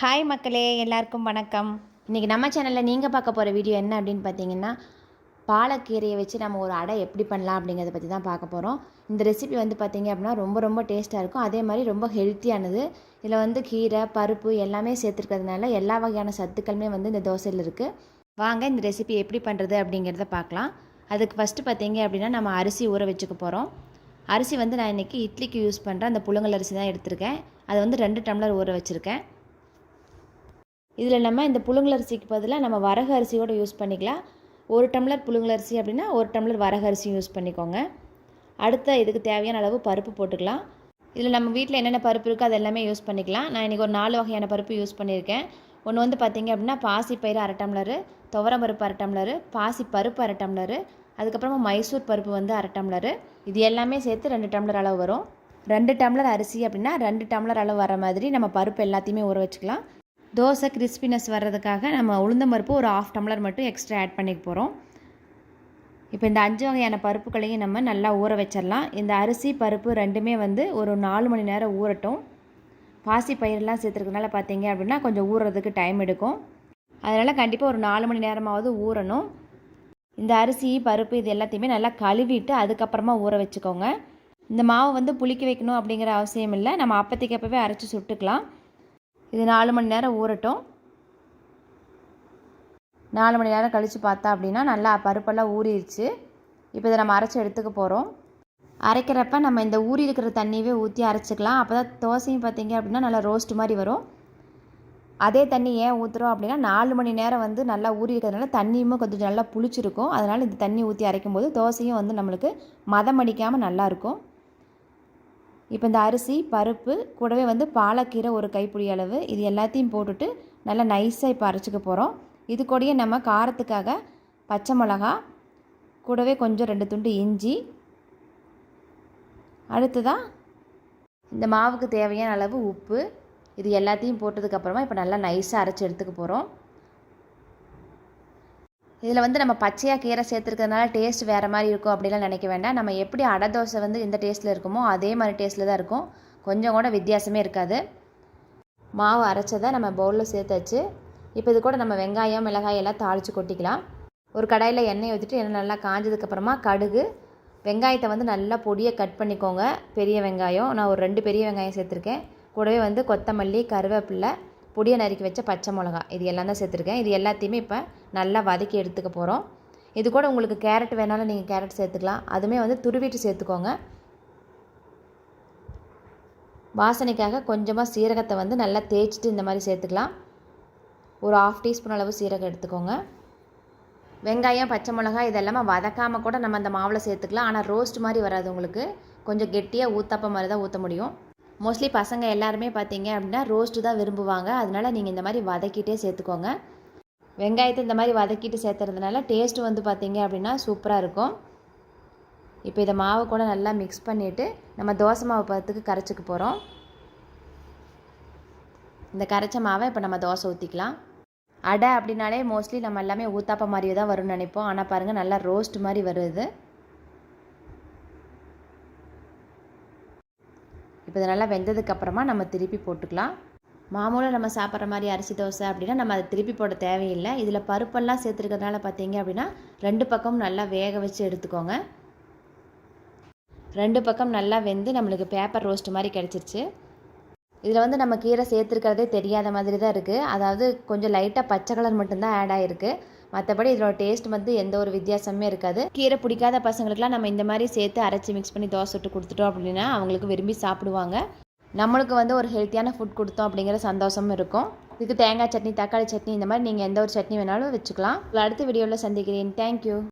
Hi மக்களே எல்லாருக்கும் வணக்கம். இன்றைக்கி நம்ம சேனலில் நீங்கள் பார்க்க போகிற வீடியோ என்ன அப்படின்னு பார்த்தீங்கன்னா பாலக்கீரையை வச்சு நம்ம ஒரு அடை எப்படி பண்ணலாம் அப்படிங்கிறத பற்றி தான் பார்க்க போகிறோம் இந்த ரெசிபி வந்து பார்த்திங்க அப்படின்னா ரொம்ப ரொம்ப டேஸ்ட்டாக இருக்கும். அதே மாதிரி ரொம்ப ஹெல்த்தியானது இதில் வந்து கீரை பருப்பு எல்லாமே சேர்த்துருக்கிறதுனால எல்லா வகையான சத்துக்களுமே வந்து இந்த தோசையில் இருக்குது வாங்க இந்த ரெசிபி எப்படி பண்ணுறது அப்படிங்கிறத பார்க்கலாம். அதுக்கு ஃபஸ்ட்டு பார்த்தீங்க அப்படின்னா நம்ம அரிசி ஊற வச்சுக்க போகிறோம் அரிசி வந்து நான் இன்றைக்கி இட்லிக்கு யூஸ் பண்ணுறேன் அந்த புழுங்கல் அரிசி தான் எடுத்திருக்கேன். அதை வந்து ரெண்டு டம்ளர் ஊற வச்சுருக்கேன். இதில் நம்ம இந்த புழுங்கலரிசிக்கு பதிலாக நம்ம வரகு அரிசியோடு யூஸ் பண்ணிக்கலாம். ஒரு டம்ளர் புழுங்கலரிசி அப்படின்னா ஒரு டம்ளர் வரகு அரிசி யூஸ் பண்ணிக்கோங்க. அடுத்த இதுக்கு தேவையான அளவு பருப்பு போட்டுக்கலாம். இதில் நம்ம வீட்டில் என்னென்ன பருப்பு இருக்கோ அது எல்லாமே யூஸ் பண்ணிக்கலாம். நான் இன்றைக்கி ஒரு நாலு வகையான பருப்பு யூஸ் பண்ணியிருக்கேன். ஒன்று வந்து பார்த்திங்க அப்படின்னா பாசி பயிறு அரை டம்ளரு துவரம் பருப்பு அரை டம்ளரு பாசி பருப்பு அரை டம்ளரு அதுக்கப்புறமா மைசூர் பருப்பு வந்து அரை டம்ளரு. இது எல்லாமே சேர்த்து ரெண்டு டம்ளர் அளவு வரும். ரெண்டு டம்ளர் அரிசி அப்படின்னா ரெண்டு டம்ளர் அளவு வர மாதிரி நம்ம பருப்பு எல்லாத்தையுமே ஊற வச்சுக்கலாம். தோசை கிறிஸ்பினஸ் வர்றதுக்காக நம்ம உளுந்த பருப்பு ஒரு ஆஃப் டம்ளர் மட்டும் எக்ஸ்ட்ரா ஆட் பண்ணிக்க போகிறோம் இப்போ இந்த அஞ்சு வகையான பருப்புகளையும் நம்ம நல்லா ஊற வச்சிடலாம். இந்த அரிசி பருப்பு ரெண்டுமே வந்து ஒரு நாலு மணி நேரம் ஊறட்டும். பாசி பயிரெலாம் சேர்த்துருக்கனால பார்த்தீங்க அப்படின்னா கொஞ்சம் ஊறுறதுக்கு டைம் எடுக்கும். அதனால் கண்டிப்பாக ஒரு நாலு மணி நேரமாவது ஊறணும். இந்த அரிசி பருப்பு இது எல்லாத்தையுமே நல்லா கழுவிட்டு அதுக்கப்புறமா ஊற வச்சுக்கோங்க. இந்த மாவை வந்து புளிக்க வைக்கணும் அப்படிங்கிற அவசியம் இல்லை. நம்ம அப்பத்திக்கப்பவே அரைச்சி சுட்டுக்கலாம். இது நாலு மணி நேரம் ஊறட்டும். நாலு மணி நேரம் கழித்து பார்த்தா அப்படின்னா நல்லா பருப்பெல்லாம் ஊறிடுச்சு இப்போ இதை நம்ம அரைச்சி எடுத்துக்க போகிறோம் அரைக்கிறப்ப நம்ம இந்த ஊறி இருக்கிற தண்ணியவே ஊற்றி அரைச்சிக்கலாம். அப்போ தான் தோசையும் பார்த்தீங்க அப்படின்னா நல்லா ரோஸ்ட் மாதிரி வரும். அதே தண்ணி ஏன் ஊற்றுறோம் அப்படின்னா நாலு மணி நேரம் வந்து நல்லா ஊறி இருக்கிறதுனால தண்ணியுமே கொஞ்சம் நல்லா புளிச்சிருக்கும். அதனால் இந்த தண்ணி ஊற்றி அரைக்கும் போது தோசையும் வந்து நம்மளுக்கு மதம் அடிக்காமல் நல்லாயிருக்கும் இப்போ இந்த அரிசி பருப்பு கூடவே வந்து பாலக்கீரை ஒரு கைப்பிடி அளவு. இது எல்லாத்தையும் போட்டுட்டு நல்லா நைஸாக இப்போ அரைச்சிக்க போகிறோம் இது கூடயே நம்ம காரத்துக்காக பச்சை மிளகா கூடவே கொஞ்சம் ரெண்டு துண்டு இஞ்சி. அடுத்ததாக இந்த மாவுக்கு தேவையான அளவு உப்பு. இது எல்லாத்தையும் போட்டதுக்கப்புறமா இப்போ நல்லா நைஸாக அரைச்சி எடுத்துக்க போகிறோம் இதில் வந்து நம்ம பச்சையாக கீரை சேர்த்துருக்கிறதுனால டேஸ்ட் வேறு மாதிரி இருக்கும் அப்படிலாம் நினைக்க வேண்டாம். நம்ம எப்படி அடை தோசை வந்து இந்த டேஸ்ட்டில் இருக்குமோ அதே மாதிரி டேஸ்ட்டில் தான் இருக்கும். கொஞ்சம் கூட வித்தியாசமே இருக்காது. மாவு அரைச்சதை நம்ம பவுலில் சேர்த்தாச்சு. இப்போ இது கூட நம்ம வெங்காயம் மிளகாய் எல்லாம் தாளித்து கொட்டிக்கலாம். ஒரு கடாயில் எண்ணெய் ஊற்றிட்டு எண்ணெய் நல்லா காஞ்சதுக்கப்புறமா கடுகு. வெங்காயத்தை வந்து நல்லா பொடியை கட் பண்ணிக்கோங்க. பெரிய வெங்காயம். நான் ஒரு ரெண்டு பெரிய வெங்காயம் சேர்த்துருக்கேன். கூடவே வந்து கொத்தமல்லி கருவேப்பில்லை பொடியை நறுக்கி வச்ச பச்சை மிளகா இது எல்லாம் தான் சேர்த்துருக்கேன். இது எல்லாத்தையுமே இப்போ நல்லா வதக்கி எடுத்துக்க போகிறோம் இது கூட உங்களுக்கு கேரட் வேணாலும் நீங்கள் கேரட் சேர்த்துக்கலாம். அதுவுமே வந்து துருவிட்டு சேர்த்துக்கோங்க. வாசனைக்காக கொஞ்சமாக சீரகத்தை வந்து நல்லா தேய்ச்சிட்டு இந்த மாதிரி சேர்த்துக்கலாம். ஒரு ஆஃப் டீஸ்பூன் அளவு சீரகம் எடுத்துக்கோங்க. வெங்காயம் பச்சை மிளகாய் இதெல்லாமே வதக்காமல் கூட நம்ம அந்த மாவில் சேர்த்துக்கலாம். ஆனால் ரோஸ்ட் மாதிரி வராது உங்களுக்கு. கொஞ்சம் கெட்டியாக ஊத்தாப்ப மாதிரி தான் ஊற்ற முடியும். மோஸ்ட்லி பசங்க எல்லாருமே பார்த்தீங்க அப்படின்னா ரோஸ்ட்டு தான் விரும்புவாங்க. அதனால் நீங்கள் இந்த மாதிரி வதக்கிட்டே சேர்த்துக்கோங்க. வெங்காயத்தை இந்த மாதிரி வதக்கிட்டு சேர்த்துறதுனால டேஸ்ட்டு வந்து பார்த்திங்க அப்படின்னா சூப்பராக இருக்கும். இப்போ இதை மாவு கூட நல்லா மிக்ஸ் பண்ணிவிட்டு நம்ம தோசை மாவு பதத்துக்கு கரைச்சிக்க போகிறோம் இந்த கரைச்ச மாவை இப்போ நம்ம தோசை ஊற்றிக்கலாம் அடை அப்படின்னாலே மோஸ்ட்லி நம்ம எல்லாமே ஊத்தாப்ப மாதிரியே தான் வரும்னு நினைப்போம். ஆனால் பாருங்கள் நல்லா ரோஸ்ட் மாதிரி வருது. இப்போ இது நல்லா வெந்ததுக்கப்புறமா நம்ம திருப்பி போட்டுக்கலாம். மாமூலாக நம்ம சாப்பிட்ற மாதிரி அரிசி தோசை அப்படின்னா நம்ம அதை திருப்பி போட தேவையில்லை. இதில் பருப்பெல்லாம் சேர்த்துருக்கிறதுனால பார்த்தீங்க அப்படின்னா ரெண்டு பக்கமும் நல்லா வேக வச்சு எடுத்துக்கோங்க. ரெண்டு பக்கம் நல்லா வெந்து நம்மளுக்கு பேப்பர் ரோஸ்ட் மாதிரி கிடச்சிருச்சு. இதில் வந்து நம்ம கீரை சேர்த்துருக்கிறதே தெரியாத மாதிரி தான் இருக்குது அதாவது கொஞ்சம் லைட்டாக பச்சை கலர் மட்டும்தான் ஆட் ஆகிருக்கு மற்றபடி இதோட டேஸ்ட் வந்து எந்த ஒரு வித்தியாசமே இருக்காது. கீரை பிடிக்காத பசங்களுக்குலாம் நம்ம இந்த மாதிரி சேர்த்து அரைச்சி மிக்ஸ் பண்ணி தோசை விட்டு கொடுத்துட்டோம் அப்படின்னா அவங்களுக்கு விரும்பி சாப்பிடுவாங்க. நம்மளுக்கு வந்து ஒரு ஹெல்த்தியான ஃபுட் கொடுத்தோம் அப்படிங்கிற சந்தோஷமும் இருக்கும். இதுக்கு தேங்காய் சட்னி தக்காளி சட்னி இந்த மாதிரி நீங்கள் எந்த ஒரு சட்னி வேணாலும் வச்சுக்கலாம். அடுத்த வீடியோவில் சந்திக்கிறேன். தேங்க்யூ